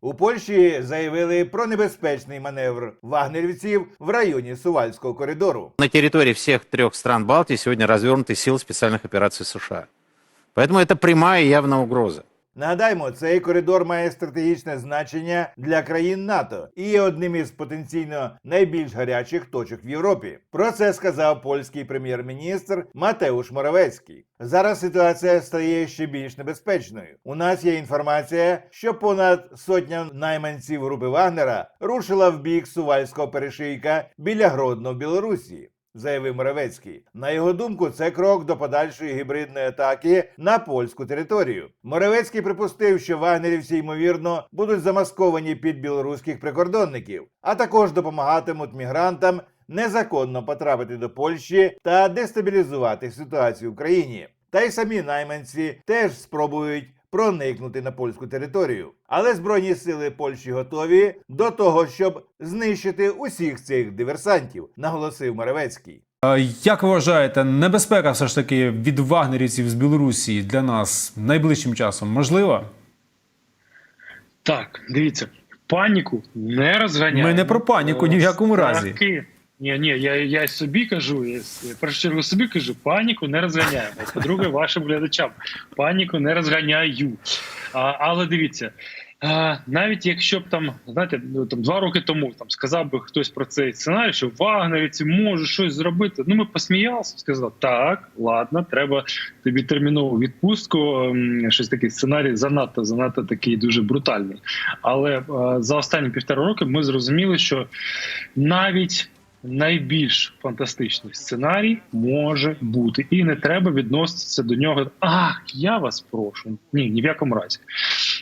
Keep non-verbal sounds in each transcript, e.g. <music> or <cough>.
У Польщі заявили про небезпечний маневр вагнерівців в районі Сувальського коридору. На территории всех трех стран Балтии сегодня развернуты силы специальных операций США. Поэтому это прямая и явная угроза. Нагадаємо, цей коридор має стратегічне значення для країн НАТО і є одним із потенційно найбільш гарячих точок в Європі. Про це сказав польський прем'єр-міністр Матеуш Моровецький. Зараз ситуація стає ще більш небезпечною. У нас є інформація, що понад сотня найманців групи Вагнера рушила в бік сувальського перешийка біля Гродно в Білорусі заявив Моровецький. На його думку, це крок до подальшої гібридної атаки на польську територію. Моровецький припустив, що вагнерівці ймовірно будуть замасковані під білоруських прикордонників, а також допомагатимуть мігрантам незаконно потрапити до Польщі та дестабілізувати ситуацію в країні. Та й самі найманці теж спробують проникнути на польську територію. Але збройні сили Польщі готові до того, щоб знищити усіх цих диверсантів, наголосив Моровецький. Е, Як ви вважаєте, небезпека все ж таки від вагнерівців з Білорусі для нас найближчим часом можлива? Так, дивіться, паніку не розганяємо. Ми не про паніку ні в якому разі. Ні, ні, я, я собі кажу, я в першу чергу собі кажу, паніку не розганяємо. По-друге, <laughs> вашим глядачам паніку не розганяю. А, але дивіться, а, навіть якщо б там, знаєте, ну, там два роки тому там сказав би хтось про цей сценарій, що вагнерівці можуть щось зробити. Ну ми посміялися, сказали, так, ладно, треба тобі термінову відпустку. ем, Щось такий сценарій занадто, занадто такий дуже брутальний. Але е, за останні півтора роки ми зрозуміли, що навіть найбільш фантастичний сценарій може бути, і не треба відноситися до нього. Ах, я вас прошу. Ні, ні в якому разі.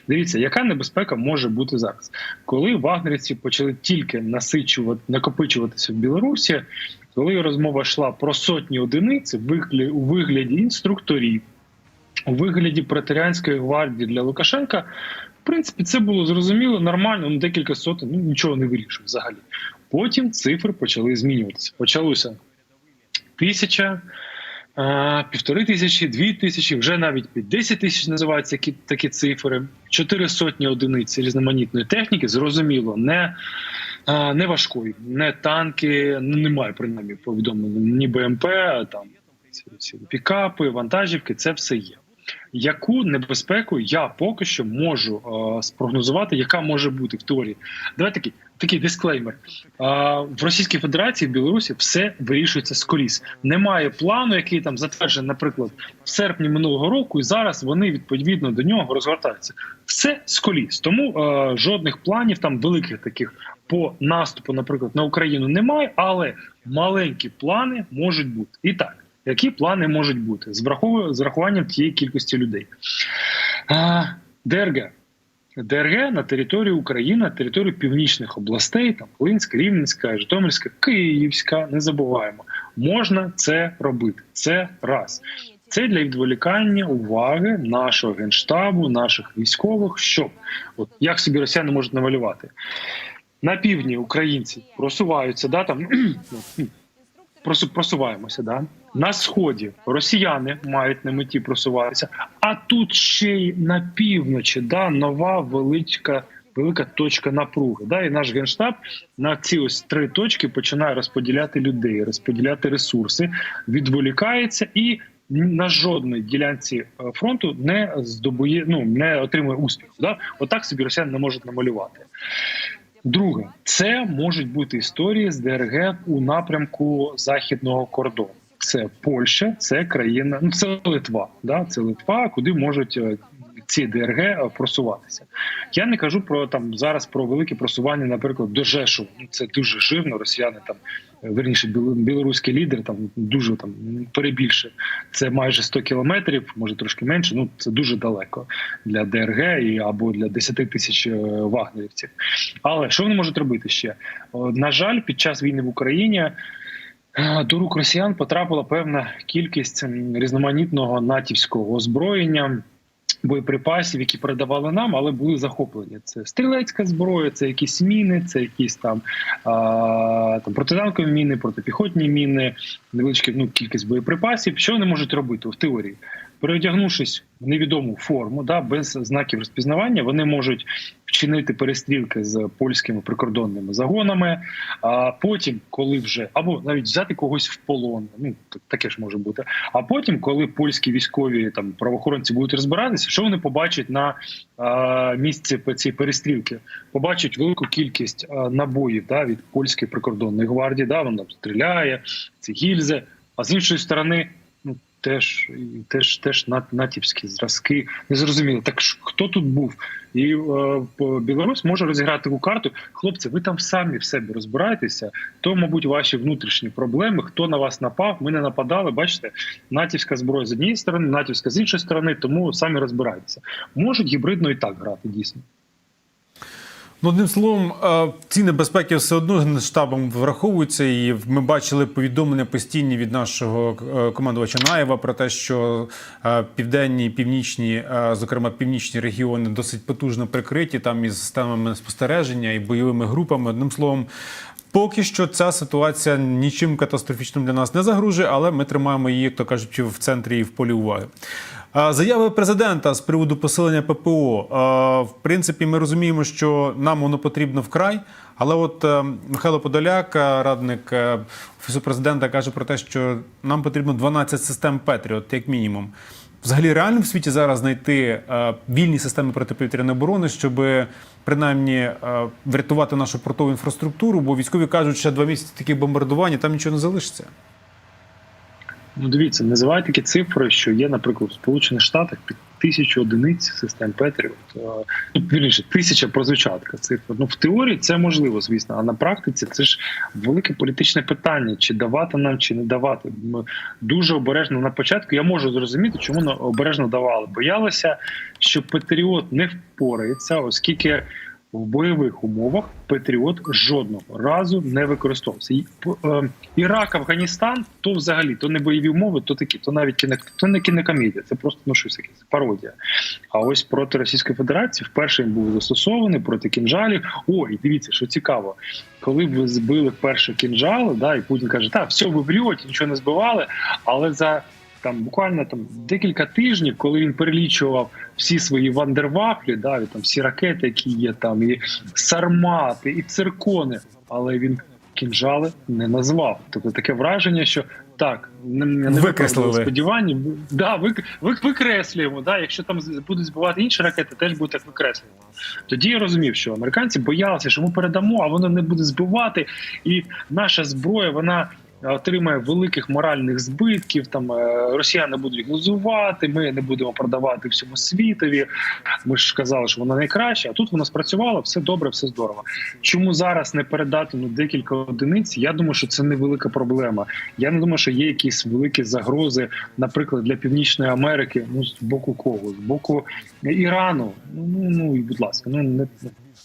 Дивіться, яка небезпека може бути зараз, коли вагнерівці почали тільки насичувати, накопичуватися в Білорусі, коли розмова йшла про сотні одиниць у вигляді інструкторів, у вигляді претеріанської гвардії для Лукашенка, в принципі, це було зрозуміло, нормально, ну декілька сотень, ну нічого не вирішив взагалі. Потім цифри почали змінюватися. Почалося тисяча, півтори тисячі, дві тисячі, вже навіть під 10 тисяч називаються такі, такі цифри. Чотири сотні одиниць різноманітної техніки, зрозуміло, не, не важкої, не танки, ну немає принаймні повідомлення, ні БМП, там ці, ці пікапи, вантажівки, це все є. Яку небезпеку я поки що можу е, спрогнозувати, яка може бути в теорії? Давай такий такий дисклеймер. Е, в Російській Федерації в Білорусі все вирішується скоріс. Немає плану, який там затверджений, наприклад, в серпні минулого року, і зараз вони відповідно до нього розгортаються. Все скоріс. Тому е, жодних планів там великих таких по наступу, наприклад, на Україну немає, але маленькі плани можуть бути. І так. Які плани можуть бути з з врахуванням тієї кількості людей? А, ДРГ. ДРГ на території України, на території північних областей, там Волинська, Рівненська, Житомирська, Київська. Не забуваємо, можна це робити. Це раз. Це для відволікання уваги нашого генштабу, наших військових. Щоб от як собі росіяни можуть намалювати на півдні українці просуваються, да там <clears throat> ну, просуваємося. Да? На сході росіяни мають на меті просуватися, а тут ще й на півночі да, нова велика, велика точка напруги. Да? І наш генштаб на ці ось три точки починає розподіляти людей, розподіляти ресурси, відволікається і. На жодній ділянці е, фронту не здобує, ну не отримує успіху. Да? Отак собі росіяни не можуть намалювати. Друге, це можуть бути історії з ДРГ у напрямку західного кордону. Це Польща, це країна, ну це Литва. Да? Це Литва, куди можуть е, ці ДРГ е, просуватися. Я не кажу про там зараз про велике просування, наприклад, до Жешова. Ну, Це дуже жирно. Росіяни там верніше біл- білоруський лідер там дуже там перебільшив. Це майже 100 кілометрів, може трошки менше. Ну це дуже далеко для ДРГ і або для 10 тисяч е, вагнерівців. Але що вони можуть робити ще? На жаль, під час війни в Україні. е, До рук росіян потрапила певна кількість різноманітного натівського озброєння, боєприпасів, які передавали нам, але були захоплені. Це стрілецька зброя, це якісь міни, це якісь там, а, там протитанкові міни, протипіхотні міни, невеличка ну, кількість боєприпасів. Що вони можуть робити в теорії? переодягнувшись в невідому форму, да, без знаків розпізнавання, вони можуть вчинити перестрілки з польськими прикордонними загонами. А потім, коли вже або навіть взяти когось в полон, ну таке ж може бути. А потім, коли польські військові там правоохоронці будуть розбиратися, що вони побачать на а, місці цієї перестрілки? Побачать велику кількість а, набоїв да, від польської прикордонної гвардії. Да, вона стріляє, ці гільзи. А з іншої сторони, теж теж теж нат- натівські зразки. Незрозуміло. Так ж хто тут був? І е, Білорусь може розіграти таку карту. Хлопці, ви там самі в себе розбираєтеся. То, мабуть, ваші внутрішні проблеми. Хто на вас напав? Ми не нападали. Бачите, натівська зброя з однієї сторони, натівська з іншої сторони, тому самі розбирайтеся. Можуть гібридно і так грати дійсно. Ну, одним словом, ці небезпеки все одно Генштабом враховуються, і ми бачили повідомлення постійні від нашого е, командувача Наєва про те, що е, південні, північні, е, зокрема північні регіони, досить потужно прикриті там із системами спостереження і бойовими групами. Одним словом. Поки що ця ситуація нічим катастрофічним для нас не загрожує, але ми тримаємо її, як то кажуть, в центрі і в полі уваги. Заяви президента з приводу посилення ППО. В принципі, ми розуміємо, що нам воно потрібно вкрай. Але от е, Михайло Подоляк, е, радник е, офісу президента, каже про те, що нам потрібно 12 систем Петріот, як мінімум. Взагалі реально в світі зараз знайти вільні системи протиповітряної оборони, щоб принаймні врятувати нашу портову інфраструктуру, бо військові кажуть, що два місяці таких бомбардувань там нічого не залишиться. Ну, дивіться, називають такі цифри, що є, наприклад, в Сполучених Штатах під тисячу одиниць систем Петріот. Е, Ну, вірніше, тисяча прозвучала така цифра. Ну, в теорії це можливо, звісно, а на практиці це ж велике політичне питання: чи давати нам, чи не давати. Ми дуже обережно на початку. Я можу зрозуміти, чому обережно давали. Боялися, що Петріот не впорається, оскільки. В бойових умовах Петріот жодного разу не використовувався. Е, Ірак, Афганістан то взагалі то не бойові умови, то такі, то навіть кіне, то не кінокомедія, це просто ну щось якесь пародія. А ось проти Російської Федерації вперше він був застосований проти кінжалів. О, і дивіться, що цікаво, коли ви збили вперше кінжали, да, і Путін каже, так, все, ви врете, нічого не збивали, але за там буквально там декілька тижнів, коли він перелічував всі свої вандервафлі, да, і там всі ракети, які є там, і сармати, і циркони, але він кінжали не назвав. Тобто таке враження, що так не, не Викреслили. сподівання. Да, вик, вик, викреслюємо. Да, якщо там будуть збивати інші ракети, теж буде так викреслюємо. Тоді я розумів, що американці боялися, що ми передамо, а воно не буде збивати, і наша зброя вона. Отримає великих моральних збитків. Там е, росіяни будуть глузувати. Ми не будемо продавати всьому світові. Ми ж казали, що вона найкраща. А тут вона спрацювала, все добре, все здорово. Чому зараз не передати ну декілька одиниць? Я думаю, що це невелика проблема. Я не думаю, що є якісь великі загрози, наприклад, для Північної Америки. Ну з боку кого? З боку Ірану. Ну ну, ну і будь ласка, ну не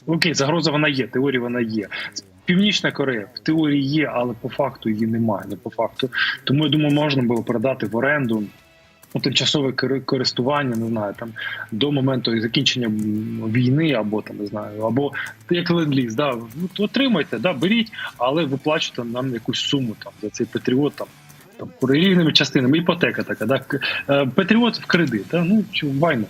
окей, загроза вона є. Теорія вона є. Північна Корея в теорії є, але по факту її немає. Не по факту. Тому я думаю, можна було передати в оренду. Ну, тимчасове користування, не знаю, там до моменту закінчення війни, або там не знаю, або як ленд-ліз, да, ну, отримайте, да, беріть, але виплачуйте нам якусь суму там за цей патріот там. Там рівними частинами, іпотека така, да? Е, Патріот в кредит, да? ну чи not?